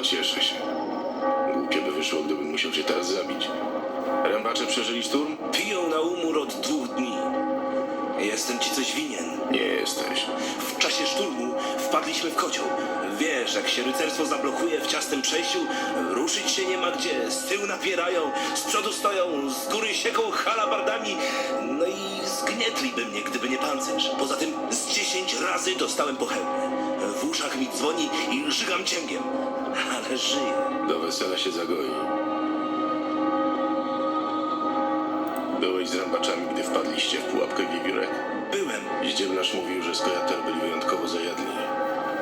No cieszę się. Głupio by wyszło, gdybym musiał cię teraz zabić. Rębacze przeżyli szturm? Piją na umór od dwóch dni. Jestem ci coś winien. Nie jesteś. W czasie szturmu wpadliśmy w kocioł. Wiesz, jak się rycerstwo zablokuje w ciasnym przejściu, się nie ma gdzie, z tyłu napierają, z przodu stoją, z góry sieką halabardami, no i zgnietliby mnie, gdyby nie pancerz. Poza tym z dziesięć razy dostałem po hełmie. W uszach mi dzwoni i żygam cięgiem, ale żyję. Do wesela się zagoi. Byłeś z rębaczami, gdy wpadliście w pułapkę wiewiórek? Byłem. Ździeblarz mówił, że skojatel byli wyjątkowo zajadli.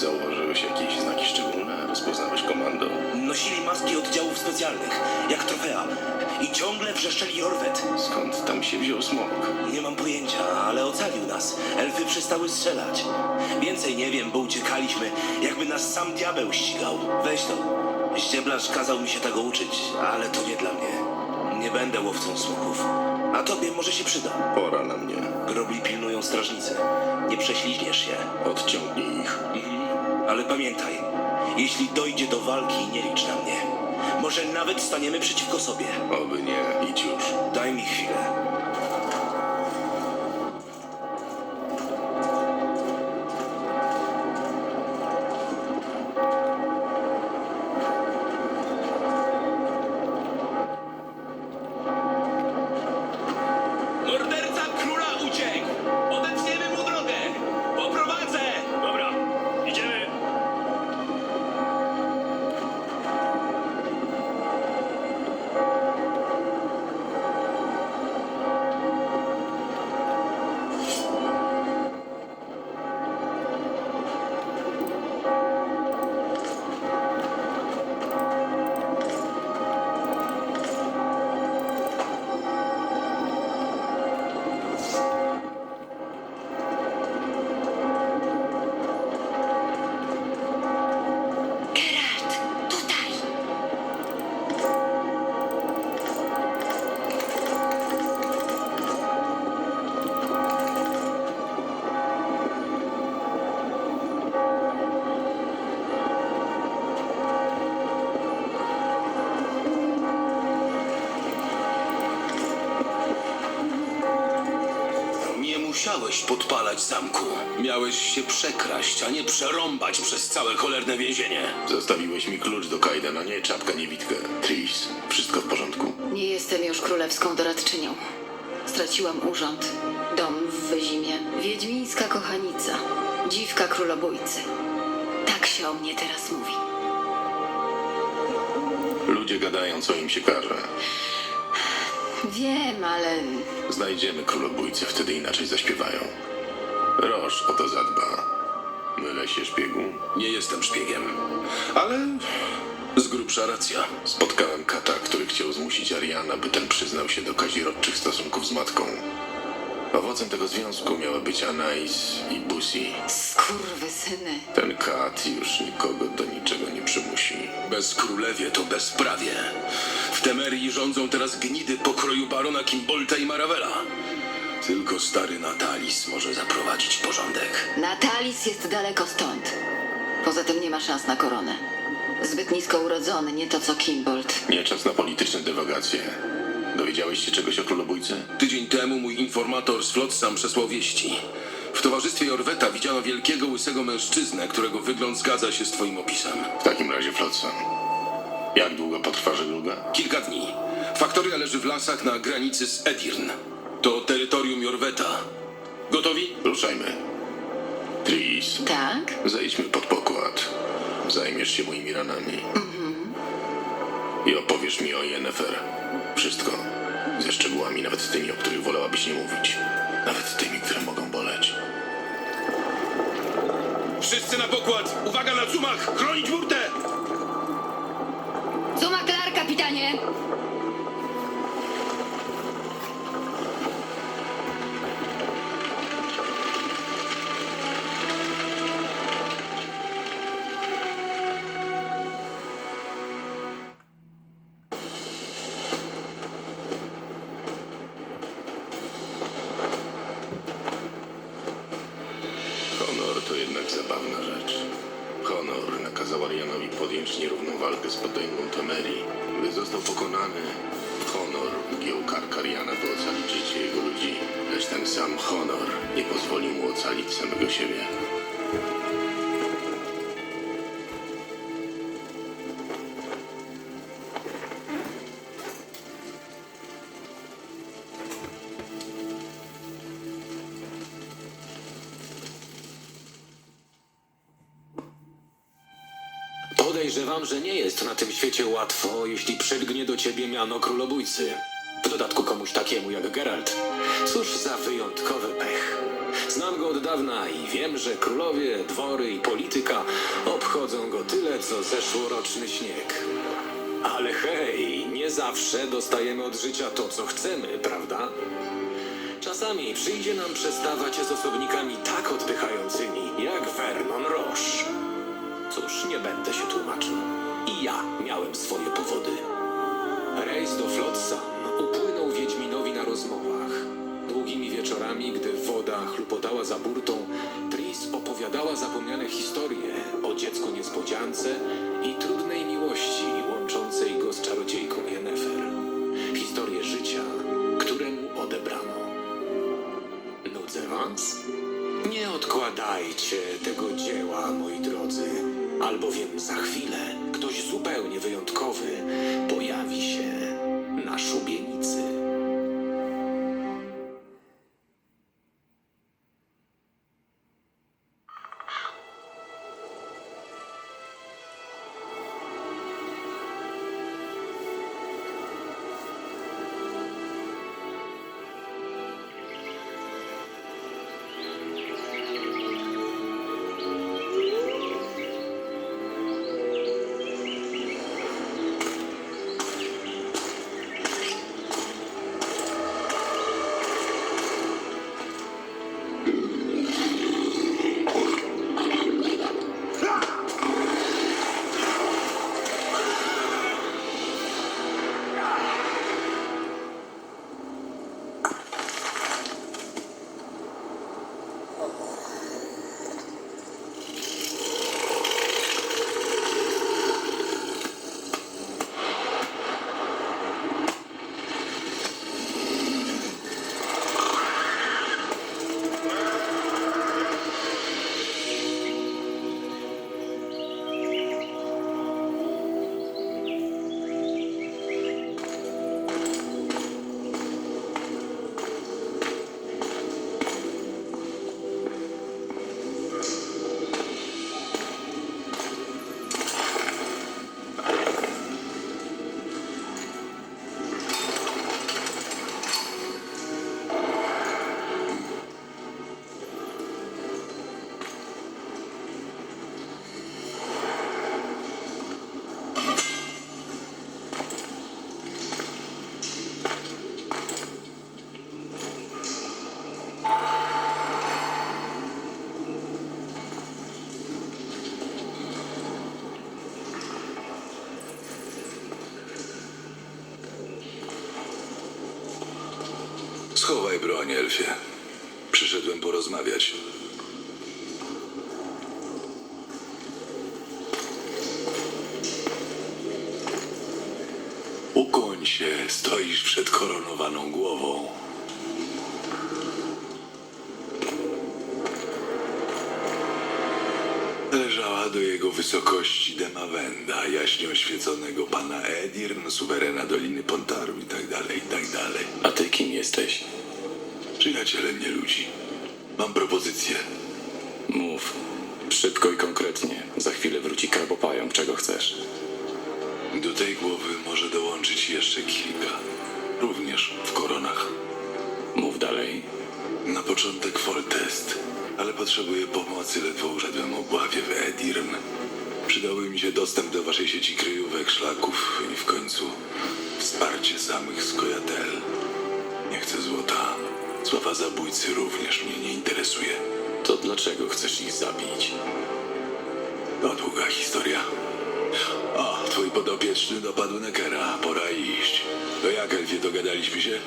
Zauważyłeś jakieś znaki szczególne? Rozpoznałeś komando? Nosili maski oddziałów specjalnych, jak trofea, i ciągle wrzeszczeli Jorwet. Skąd tam się wziął smok? Nie mam pojęcia, ale ocalił nas. Elfy przestały strzelać. Więcej nie wiem, bo uciekaliśmy, jakby nas sam diabeł ścigał. Weź to. Ścieblarz kazał mi się tego uczyć, ale to nie dla mnie. Nie będę łowcą smoków. A tobie może się przyda. Pora na mnie. Grobli pilnują strażnicy. Nie prześliźniesz się. Odciągnij ich. Mhm. Ale pamiętaj, jeśli dojdzie do walki, nie licz na mnie. Może nawet staniemy przeciwko sobie. Oby nie. Idź już. Daj mi chwilę. Musiałeś podpalać zamku. Miałeś się przekraść, a nie przerąbać przez całe cholerne więzienie. Zostawiłeś mi klucz do Kajdana, nie czapka, nie witkę. Tris, wszystko w porządku? Nie jestem już królewską doradczynią. Straciłam urząd, dom w Wyzimie, wiedźmińska kochanica, dziwka królobójcy. Tak się o mnie teraz mówi. Ludzie gadają, co im się każe. Wiem, ale Znajdziemy królobójcę, wtedy inaczej zaśpiewają. Roż o to zadba. Mylę się szpiegu. Nie jestem szpiegiem, ale z grubsza racja. Spotkałem kata, który chciał zmusić Ariana, by ten przyznał się do kazirodczych stosunków z matką. Owocem tego związku miały być Anais i Busi. skurwysyny. Ten kat już nikogo do niczego nie przymusi. Bez królewie to bezprawie. W Temerii rządzą teraz gnidy pokroju barona Kimbolta i Maravela. Tylko stary Natalis może zaprowadzić porządek. Natalis jest daleko stąd. Poza tym nie ma szans na koronę. Zbyt nisko urodzony, nie to co Kimbold. Nie czas na polityczne dywagacje. Dowiedziałeś się czegoś o królobójcy? Tydzień temu mój informator z Flotsam przesłał wieści. W towarzystwie Jorweta widziano wielkiego, łysego mężczyznę, którego wygląd zgadza się z twoim opisem. W takim razie Flotsam. Jak długo potrwa żegluga? Kilka dni. Faktoria leży w lasach na granicy z Edirn. To terytorium Jorweta. Gotowi? Ruszajmy. Tris, Tak? zejdźmy pod pokład. Zajmiesz się moimi ranami. I opowiesz mi o Yennefer. Wszystko. Ze szczegółami, nawet tymi, o których wolałabyś nie mówić. Nawet tymi, które mogą boleć. Wszyscy na pokład! Uwaga na cumach! Chronić burtę! Honor to jednak zabawna rzecz. Honor nakazał Arianowi podjąć nierówną walkę z potęgą Temerii. Gdy został pokonany, Honor giął kark Ariana, by ocalić życie jego ludzi. Lecz ten sam Honor nie pozwolił mu ocalić samego siebie. Podejrzewam, że nie jest na tym świecie łatwo, jeśli przylgnie do ciebie miano królobójcy. W dodatku komuś takiemu jak Geralt. Cóż za wyjątkowy pech. Znam go od dawna i wiem, że królowie, dwory i polityka obchodzą go tyle, co zeszłoroczny śnieg. Ale hej, nie zawsze dostajemy od życia to, co chcemy, prawda? Czasami przyjdzie nam przestawać z osobnikami tak odpychającymi, jak Vernon Roche. Cóż, nie będę się tłumaczył. I ja miałem swoje powody. Albowiem za chwilę Schowaj broń, Elfie. Przyszedłem porozmawiać. Ukłoń się, stoisz przed koronowaną głową. Leżała do jego wysokości Demawenda, jaśnie oświeconego pana Edirn, suwerena Doliny Pontaru i tak dalej, i tak. A ty kim jesteś? Przyjacielem nie ludzi. Mam propozycję. Mów. Szybko i konkretnie. Za chwilę wróci karbopająk, czego chcesz. Do tej głowy może dołączyć jeszcze kilka. Również w koronach. Mów dalej. Na początek Foltest, ale potrzebuję pomocy, ledwo uszedłem obławie w Edirn. Przydałby mi się dostęp do waszej sieci kryjówek, szlaków i w końcu wsparcie samych skojatel. Nie chcę złota. Sława zabójcy również mnie nie interesuje. To dlaczego chcesz ich zabić? To długa historia. O, twój podopieczny dopadł Nekera. Pora iść. To jak, Elfie, dogadaliśmy się?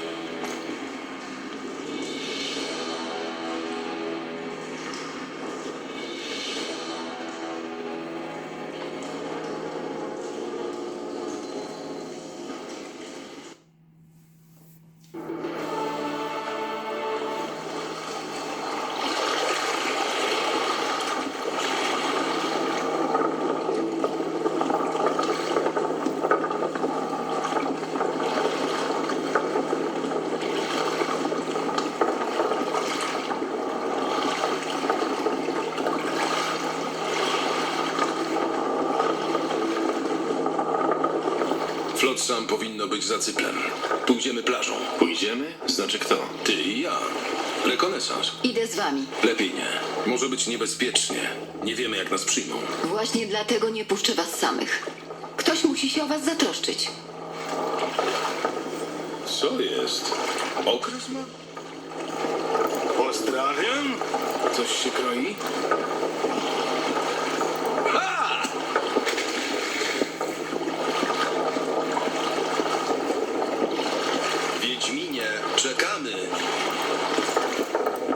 Klot sam powinno być za cyplem. Pójdziemy plażą. Pójdziemy? Znaczy kto? Ty i ja. Rekonesans. Idę z wami. Lepiej nie. Może być niebezpiecznie. Nie wiemy, jak nas przyjmą. Właśnie dlatego nie puszczę was samych. Ktoś musi się o was zatroszczyć. Co jest? Okres ma? Pozdrawiam. Coś się kroi?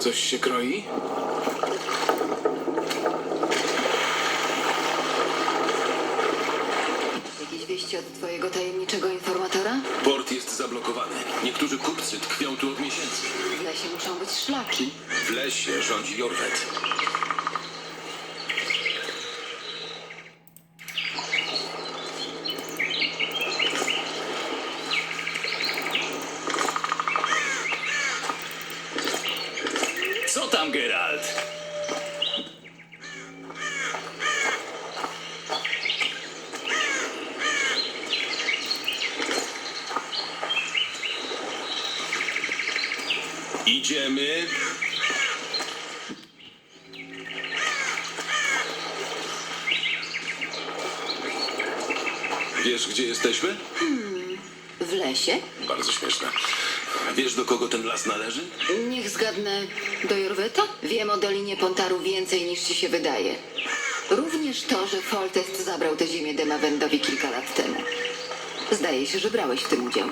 Coś się kroi? Jakieś wieści od twojego tajemniczego informatora? Port jest zablokowany. Niektórzy kupcy tkwią tu od miesięcy. W lesie muszą być szlaki. W lesie rządzi Jorwet. Co tam, Geralt? Idziemy. Wiesz, gdzie jesteśmy? W lesie? Bardzo śmieszne. Wiesz, do kogo ten las należy? Niech zgadnę. Do Jorweta? Wiem o Dolinie Pontaru więcej niż ci się wydaje. Również to, że Foltest zabrał tę ziemię Demawendowi kilka lat temu. Zdaje się, że brałeś w tym udział.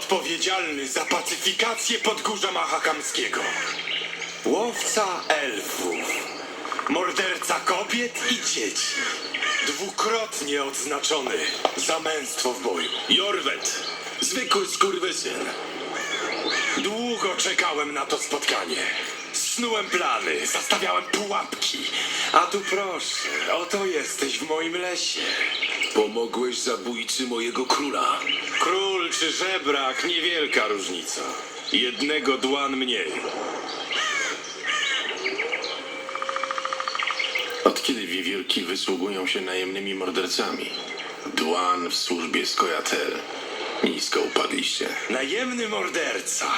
Odpowiedzialny za pacyfikację podgórza Mahakamskiego. Łowca elfów. Morderca kobiet i dzieci. Dwukrotnie odznaczony za męstwo w boju. Jorwet. Zwykły skurwysyn. Długo czekałem na to spotkanie. Snułem plany, zastawiałem pułapki. A tu proszę, oto jesteś w moim lesie. Pomogłeś zabójcy mojego króla. Król czy żebrak, niewielka różnica. Jednego dłan mniej. Od kiedy wiewiórki wysługują się najemnymi mordercami? Dłan w służbie Skojatel. Nisko upadliście. Najemny morderca.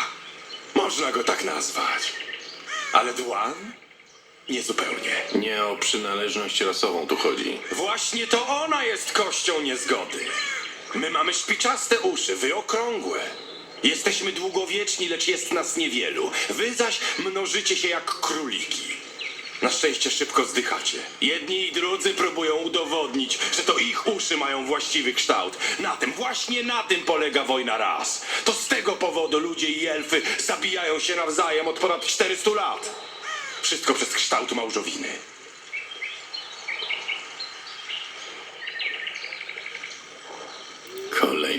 Można go tak nazwać. Ale dłan? Niezupełnie. Nie o przynależność rasową tu chodzi. Właśnie to ona jest kością niezgody. My mamy szpiczaste uszy, wy okrągłe. Jesteśmy długowieczni, lecz jest nas niewielu. Wy zaś mnożycie się jak króliki. Na szczęście szybko zdychacie. Jedni i drudzy próbują udowodnić, że to ich uszy mają właściwy kształt. Na tym, właśnie na tym polega wojna ras. To z tego powodu ludzie i elfy zabijają się nawzajem od ponad 400 lat. Wszystko przez kształt małżowiny.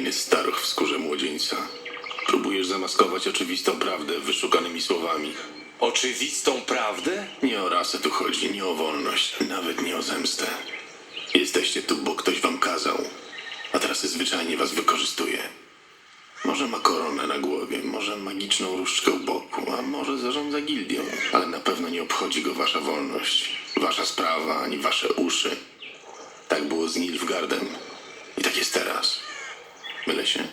Kolejny staruch w skórze młodzieńca. Próbujesz zamaskować oczywistą prawdę wyszukanymi słowami. Oczywistą prawdę? Nie o rasę tu chodzi, nie o wolność, nawet nie o zemstę. Jesteście tu, bo ktoś wam kazał, a teraz zwyczajnie was wykorzystuje. Może ma koronę na głowie, może magiczną różdżkę u boku, a może zarządza gildią, ale na pewno nie obchodzi go wasza wolność, wasza sprawa, ani wasze uszy. Tak było z Nilfgaardem i tak jest teraz. Mylę się?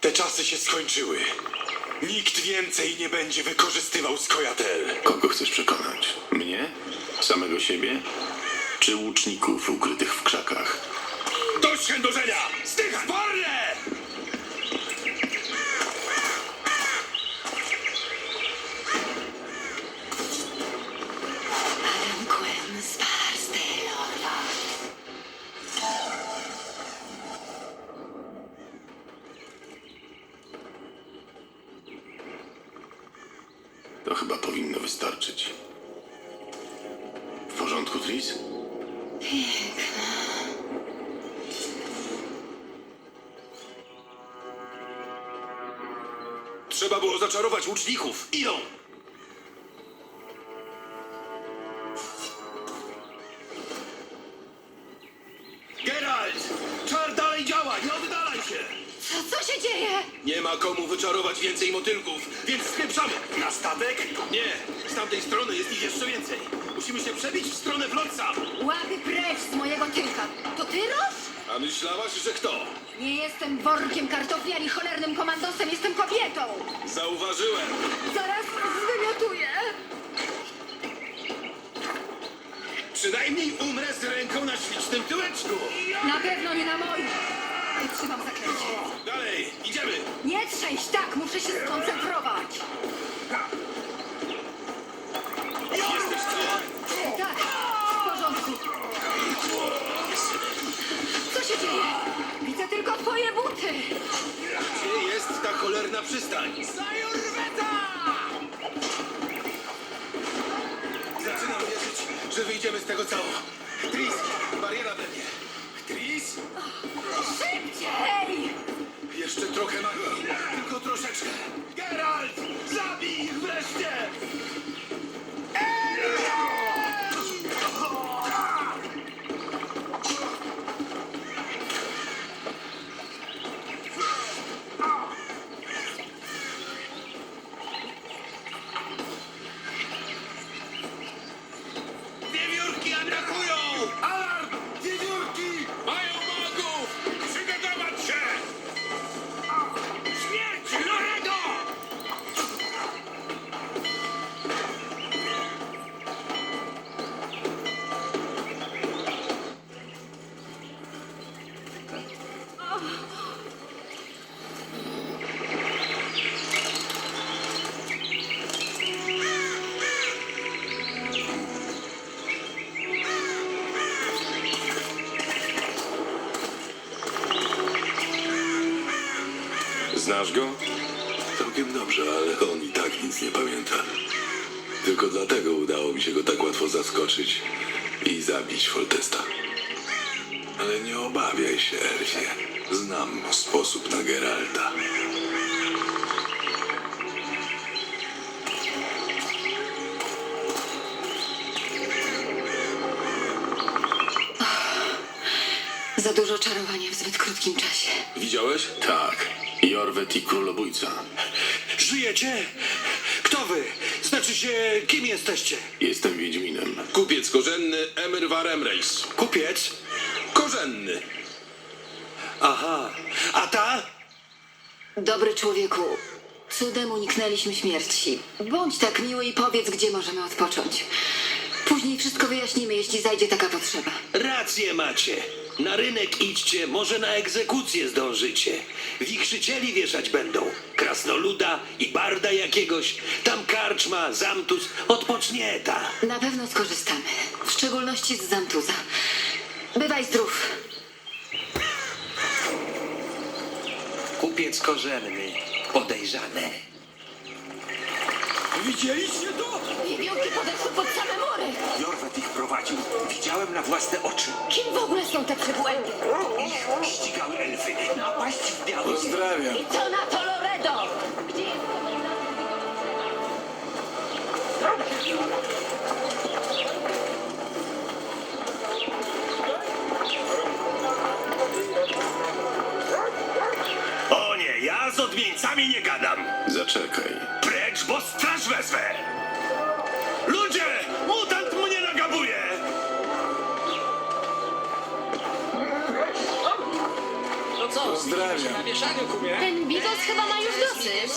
Te czasy się skończyły. Nikt więcej nie będzie wykorzystywał skojatel. Kogo chcesz przekonać? Mnie? Samego siebie? Czy łuczników ukrytych w krzakach? Dość chędożenia! Zdych parle! To chyba powinno wystarczyć. W porządku, Tris? Trzeba było zaczarować łuczników. Idą! Geralt! Czar dalej działa, nie oddalaj się! Co, co się dzieje? Nie ma komu wyczarować więcej motylków, więc spieprzamy! Na statek? Nie, z tamtej strony jest ich jeszcze więcej. Musimy się przebić w stronę Flotsa. Łapy precz z mojego tyłka. To ty, Roż? A myślałaś, że kto? Nie jestem workiem kartofli ani cholernym komandosem, jestem kobietą. Zauważyłem. Zaraz zwymiotuję. Przynajmniej umrę z ręką na ślicznym tyłeczku. Na pewno nie na moim. Trzymam zaklęcie. Dalej, idziemy. Nie trzęść, tak, muszę się skoncentrować. Gdzie jest ta cholerna przystań? Zajurweta! Zaczynam wierzyć, że wyjdziemy z tego cało. Tris, bariera we mnie. Tris, Szybciej! jeszcze trochę magii, tylko troszeczkę. Znasz go? Całkiem dobrze, ale on i tak nic nie pamięta. Tylko dlatego udało mi się go tak łatwo zaskoczyć i zabić Foltesta. Ale nie obawiaj się, Elfie. Znam sposób na Geralta. Za dużo czarowania w zbyt krótkim czasie. Widziałeś? Tak. Jorwet i królobójca. Żyjecie? Kto wy? Znaczy się, kim jesteście? Jestem Wiedźminem. Kupiec korzenny Emir Varemreis. Kupiec? Korzenny. Aha. A ta? Dobry człowieku, cudem uniknęliśmy śmierci. Bądź tak miły i powiedz, gdzie możemy odpocząć. Później wszystko wyjaśnimy, jeśli zajdzie taka potrzeba. Rację macie. Na rynek idźcie, może na egzekucję zdążycie. Wichrzycieli wieszać będą. Krasnoluda i barda jakiegoś. Tam karczma, zamtus, odpocznieta. Na pewno skorzystamy. W szczególności z Zantuza. Bywaj zdrów. Kupiec korzenny, podejrzany. Widzieliście to? Podeszły pod same mury. Jorwet ich prowadził. Widziałem na własne oczy. Kim w ogóle są te przybłędy? Ich ścigały elfy. Napaść w białym. Pozdrawiam. I co na to Loredo? Gdzie jest... O nie, ja z odmieńcami nie gadam. Zaczekaj. Precz, bo straż wezmę. Ten bigos chyba ma już dosyć.